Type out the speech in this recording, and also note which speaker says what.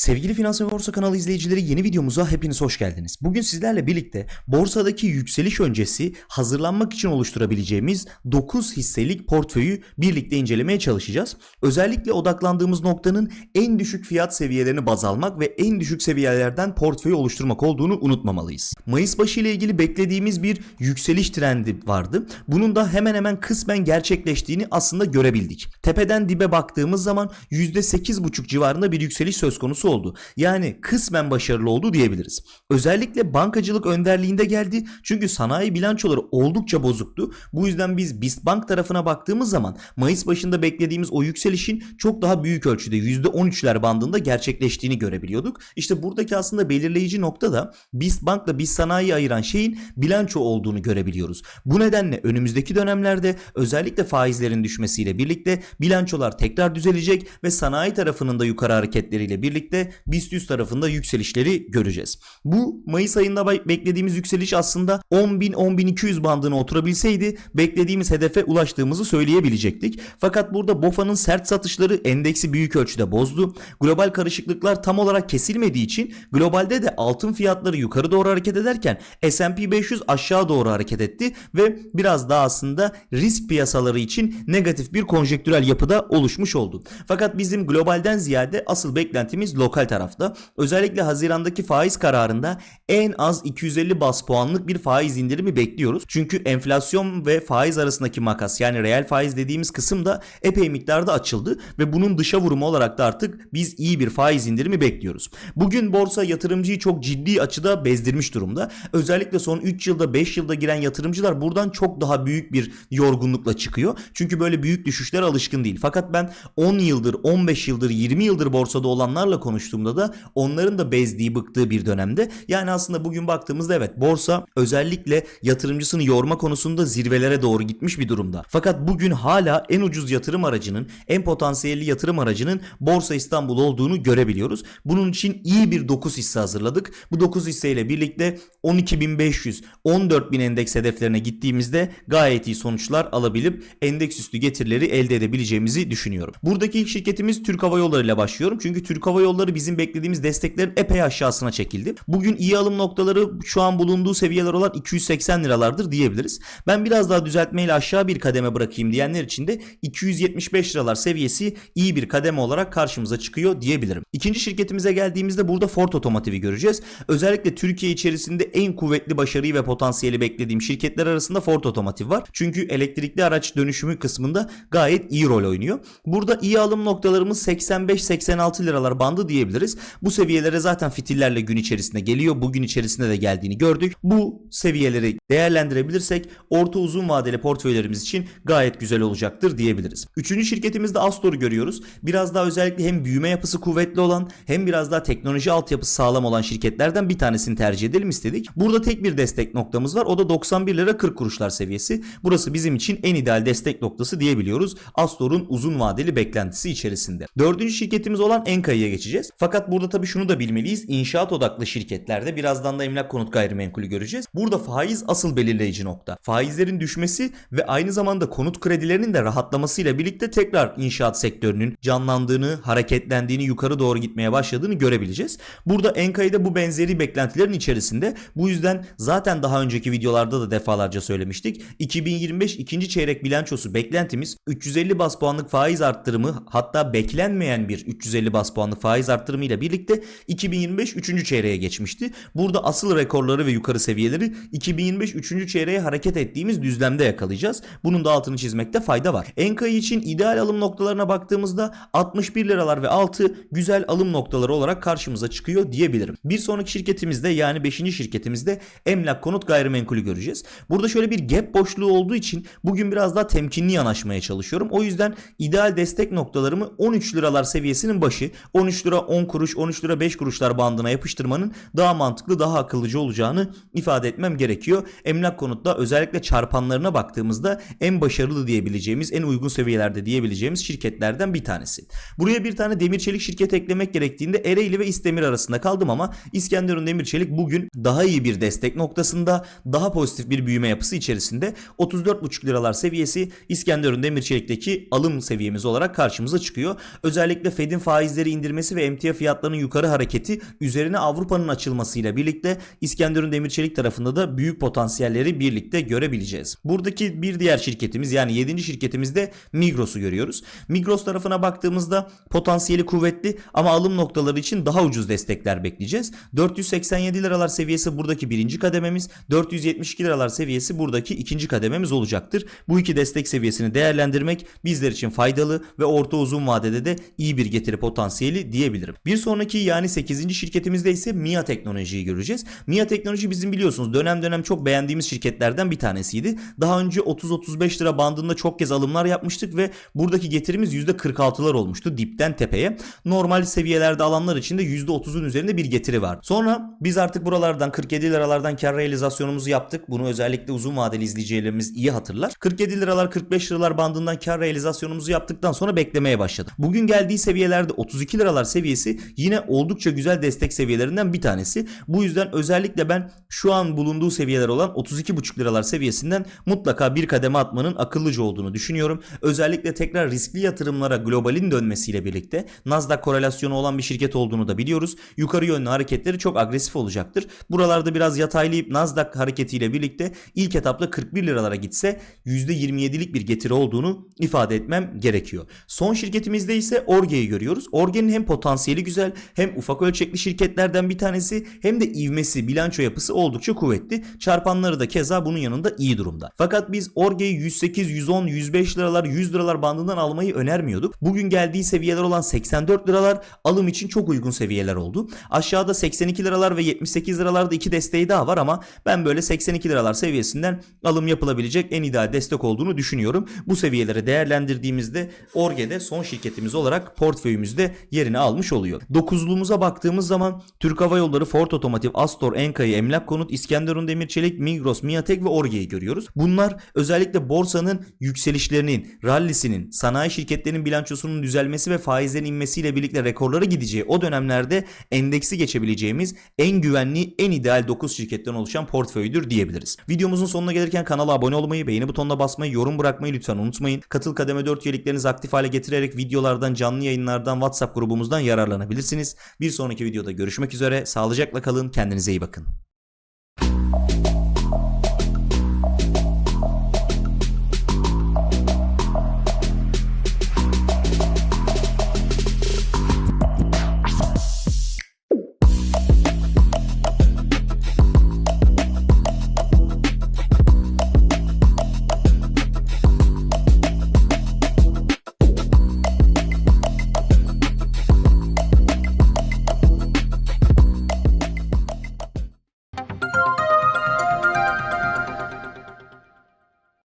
Speaker 1: Sevgili Finans ve Borsa kanalı izleyicileri yeni videomuza hepiniz hoş geldiniz. Bugün sizlerle birlikte borsadaki yükseliş öncesi hazırlanmak için oluşturabileceğimiz 9 hisselik portföyü birlikte incelemeye çalışacağız. Özellikle odaklandığımız noktanın en düşük fiyat seviyelerini baz almak ve en düşük seviyelerden portföyü oluşturmak olduğunu unutmamalıyız. Mayıs başı ile ilgili beklediğimiz bir yükseliş trendi vardı. Bunun da hemen hemen kısmen gerçekleştiğini aslında görebildik. Tepeden dibe baktığımız zaman %8,5 civarında bir yükseliş söz konusu oldu. Yani kısmen başarılı oldu diyebiliriz. Özellikle bankacılık önderliğinde geldi. Çünkü sanayi bilançoları oldukça bozuktu. Bu yüzden biz BIST Bank tarafına baktığımız zaman Mayıs başında beklediğimiz o yükselişin çok daha büyük ölçüde %13'ler bandında gerçekleştiğini görebiliyorduk. İşte buradaki aslında belirleyici nokta da BIST Bank'la BIST Sanayi'yi ayıran şeyin bilanço olduğunu görebiliyoruz. Bu nedenle önümüzdeki dönemlerde özellikle faizlerin düşmesiyle birlikte bilançolar tekrar düzelecek ve sanayi tarafının da yukarı hareketleriyle birlikte BIST 100 tarafında yükselişleri göreceğiz. Bu Mayıs ayında be- beklediğimiz yükseliş aslında 10.000-10.200 bandına oturabilseydi beklediğimiz hedefe ulaştığımızı söyleyebilecektik. Fakat burada BOFA'nın sert satışları endeksi büyük ölçüde bozdu. Global karışıklıklar tam olarak kesilmediği için globalde de altın fiyatları yukarı doğru hareket ederken S&P 500 aşağı doğru hareket etti ve biraz daha aslında risk piyasaları için negatif bir konjektürel yapıda oluşmuş oldu. Fakat bizim globalden ziyade asıl beklentimiz lokal tarafta. Özellikle Haziran'daki faiz kararında en az 250 bas puanlık bir faiz indirimi bekliyoruz. Çünkü enflasyon ve faiz arasındaki makas yani reel faiz dediğimiz kısım da epey miktarda açıldı ve bunun dışa vurumu olarak da artık biz iyi bir faiz indirimi bekliyoruz. Bugün borsa yatırımcıyı çok ciddi açıda bezdirmiş durumda. Özellikle son 3 yılda 5 yılda giren yatırımcılar buradan çok daha büyük bir yorgunlukla çıkıyor. Çünkü böyle büyük düşüşlere alışkın değil. Fakat ben 10 yıldır, 15 yıldır, 20 yıldır borsada olanlarla konuştuğumda da onların da bezdiği, bıktığı bir dönemde. Yani aslında bugün baktığımızda evet borsa özellikle yatırımcısını yorma konusunda zirvelere doğru gitmiş bir durumda. Fakat bugün hala en ucuz yatırım aracının, en potansiyelli yatırım aracının Borsa İstanbul olduğunu görebiliyoruz. Bunun için iyi bir 9 hisse hazırladık. Bu 9 hisseyle birlikte 12.500, 14.000 endeks hedeflerine gittiğimizde gayet iyi sonuçlar alabilip endeks üstü getirileri elde edebileceğimizi düşünüyorum. Buradaki şirketimiz Türk Hava Yolları ile başlıyorum. Çünkü Türk Hava Yolları bizim beklediğimiz desteklerin epey aşağısına çekildi. Bugün iyi alım noktaları şu an bulunduğu seviyeler olan 280 liralardır diyebiliriz. Ben biraz daha düzeltmeyle aşağı bir kademe bırakayım diyenler için de 275 liralar seviyesi iyi bir kademe olarak karşımıza çıkıyor diyebilirim. İkinci şirketimize geldiğimizde burada Ford Otomotiv'i göreceğiz. Özellikle Türkiye içerisinde en kuvvetli başarıyı ve potansiyeli beklediğim şirketler arasında Ford Otomotiv var. Çünkü elektrikli araç dönüşümü kısmında gayet iyi rol oynuyor. Burada iyi alım noktalarımız 85-86 liralar bandı diyebiliriz. Bu seviyelere zaten fitillerle gün içerisinde geliyor. Bugün içerisinde de geldiğini gördük. Bu seviyeleri değerlendirebilirsek orta uzun vadeli portföylerimiz için gayet güzel olacaktır diyebiliriz. Üçüncü şirketimizde Astor'u görüyoruz. Biraz daha özellikle hem büyüme yapısı kuvvetli olan hem biraz daha teknoloji altyapısı sağlam olan şirketlerden bir tanesini tercih edelim istedik. Burada tek bir destek noktamız var. O da 91 lira 40 kuruşlar seviyesi. Burası bizim için en ideal destek noktası diyebiliyoruz. Astor'un uzun vadeli beklentisi içerisinde. Dördüncü şirketimiz olan Enka'ya geçeceğiz. Fakat burada tabii şunu da bilmeliyiz. İnşaat odaklı şirketlerde birazdan da emlak konut gayrimenkulü göreceğiz. Burada faiz asıl belirleyici nokta. Faizlerin düşmesi ve aynı zamanda konut kredilerinin de rahatlamasıyla birlikte tekrar inşaat sektörünün canlandığını, hareketlendiğini, yukarı doğru gitmeye başladığını görebileceğiz. Burada Enka'yı bu benzeri beklentilerin içerisinde. Bu yüzden zaten daha önceki videolarda da defalarca söylemiştik. 2025 ikinci çeyrek bilançosu beklentimiz 350 bas puanlık faiz arttırımı hatta beklenmeyen bir 350 bas puanlık faiz arttırımı ile birlikte 2025 3. çeyreğe geçmişti. Burada asıl rekorları ve yukarı seviyeleri 2025 3. çeyreğe hareket ettiğimiz düzlemde yakalayacağız. Bunun da altını çizmekte fayda var. Enka'yı için ideal alım noktalarına baktığımızda 61 liralar ve altı güzel alım noktaları olarak karşımıza çıkıyor diyebilirim. Bir sonraki şirketimizde yani 5. şirketimizde emlak konut gayrimenkulü göreceğiz. Burada şöyle bir gap boşluğu olduğu için bugün biraz daha temkinli yanaşmaya çalışıyorum. O yüzden ideal destek noktalarımı 13 liralar seviyesinin başı 13 lira 10 kuruş 13 lira 5 kuruşlar bandına yapıştırmanın daha mantıklı daha akıllıcı olacağını ifade etmem gerekiyor. Emlak konutta özellikle çarpanlarına baktığımızda en başarılı diyebileceğimiz en uygun seviyelerde diyebileceğimiz şirketlerden bir tanesi. Buraya bir tane demir çelik şirket eklemek gerektiğinde Ereğli ve İstemir arasında kaldım ama İskenderun Demir Çelik bugün daha iyi bir destek noktasında daha pozitif bir büyüme yapısı içerisinde 34,5 liralar seviyesi İskenderun Demir Çelik'teki alım seviyemiz olarak karşımıza çıkıyor. Özellikle Fed'in faizleri indirmesi ve emtia fiyatlarının yukarı hareketi üzerine Avrupa'nın açılmasıyla birlikte İskenderun Demirçelik tarafında da büyük potansiyelleri birlikte görebileceğiz. Buradaki bir diğer şirketimiz yani 7. şirketimizde Migros'u görüyoruz. Migros tarafına baktığımızda potansiyeli kuvvetli ama alım noktaları için daha ucuz destekler bekleyeceğiz. 487 liralar seviyesi buradaki birinci kadememiz, 472 liralar seviyesi buradaki ikinci kadememiz olacaktır. Bu iki destek seviyesini değerlendirmek bizler için faydalı ve orta uzun vadede de iyi bir getiri potansiyeli diyebilirim. Bir sonraki yani 8. şirketimizde ise MIA Teknoloji'yi göreceğiz. MIA Teknoloji bizim biliyorsunuz dönem dönem çok beğendiğimiz şirketlerden bir tanesiydi. Daha önce 30-35 lira bandında çok kez alımlar yapmıştık ve buradaki getirimiz %46'lar olmuştu dipten tepeye. Normal seviyelerde alanlar için de %30'un üzerinde bir getiri var. Sonra biz artık buralardan 47 liralardan kar realizasyonumuzu yaptık. Bunu özellikle uzun vadeli izleyicilerimiz iyi hatırlar. 47 liralar 45 liralar bandından kar realizasyonumuzu yaptıktan sonra beklemeye başladık. Bugün geldiği seviyelerde 32 liralar seviyesi yine oldukça güzel destek seviyelerinden bir tanesi. Bu yüzden özellikle ben şu an bulunduğu seviyeler olan 32,5 liralar seviyesinden mutlaka bir kademe atmanın akıllıca olduğunu düşünüyorum. Özellikle tekrar riskli yatırımlara globalin dönmesiyle birlikte Nasdaq korelasyonu olan bir şirket olduğunu da biliyoruz. Yukarı yönlü hareketleri çok agresif olacaktır. Buralarda biraz yataylayıp Nasdaq hareketiyle birlikte ilk etapta 41 liralara gitse %27'lik bir getiri olduğunu ifade etmem gerekiyor. Son şirketimizde ise Orge'yi görüyoruz. Orge'nin hem potansiyeli güzel hem ufak ölçekli şirketlerden bir tanesi hem de ivmesi, bilanço yapısı oldukça kuvvetli. Çarpanları da keza bunun yanında iyi durumda. Fakat biz Orge'yi 108, 110, 105 liralar, 100 liralar bandından almayı önermiyorduk. Bugün geldiği seviyeler olan 84 liralar alım için çok uygun seviyeler oldu. Aşağıda 82 liralar ve 78 liralarda iki desteği daha var ama ben böyle 82 liralar seviyesinden alım yapılabilecek en ideal destek olduğunu düşünüyorum. Bu seviyeleri değerlendirdiğimizde Orge'de son şirketimiz olarak portföyümüzde yerini almış oluyor. Dokuzluğumuza baktığımız zaman Türk Hava Yolları, Ford Otomotiv, Astor, Enka'yı, Emlak Konut, İskenderun Demirçelik, Migros, Miatek ve Orge'yi görüyoruz. Bunlar özellikle borsanın yükselişlerinin, rallisinin, sanayi şirketlerinin bilançosunun düzelmesi ve faizlerin inmesiyle birlikte rekorlara gideceği o dönemlerde endeksi geçebileceğimiz en güvenli, en ideal 9 şirketten oluşan portföydür diyebiliriz. Videomuzun sonuna gelirken kanala abone olmayı, beğeni butonuna basmayı, yorum bırakmayı lütfen unutmayın. Katıl kademe 4 üyeliklerinizi aktif hale getirerek videolardan, canlı yayınlardan, WhatsApp grubumuzdan yararlanabilirsiniz. Bir sonraki videoda görüşmek üzere. Sağlıcakla kalın. Kendinize iyi bakın.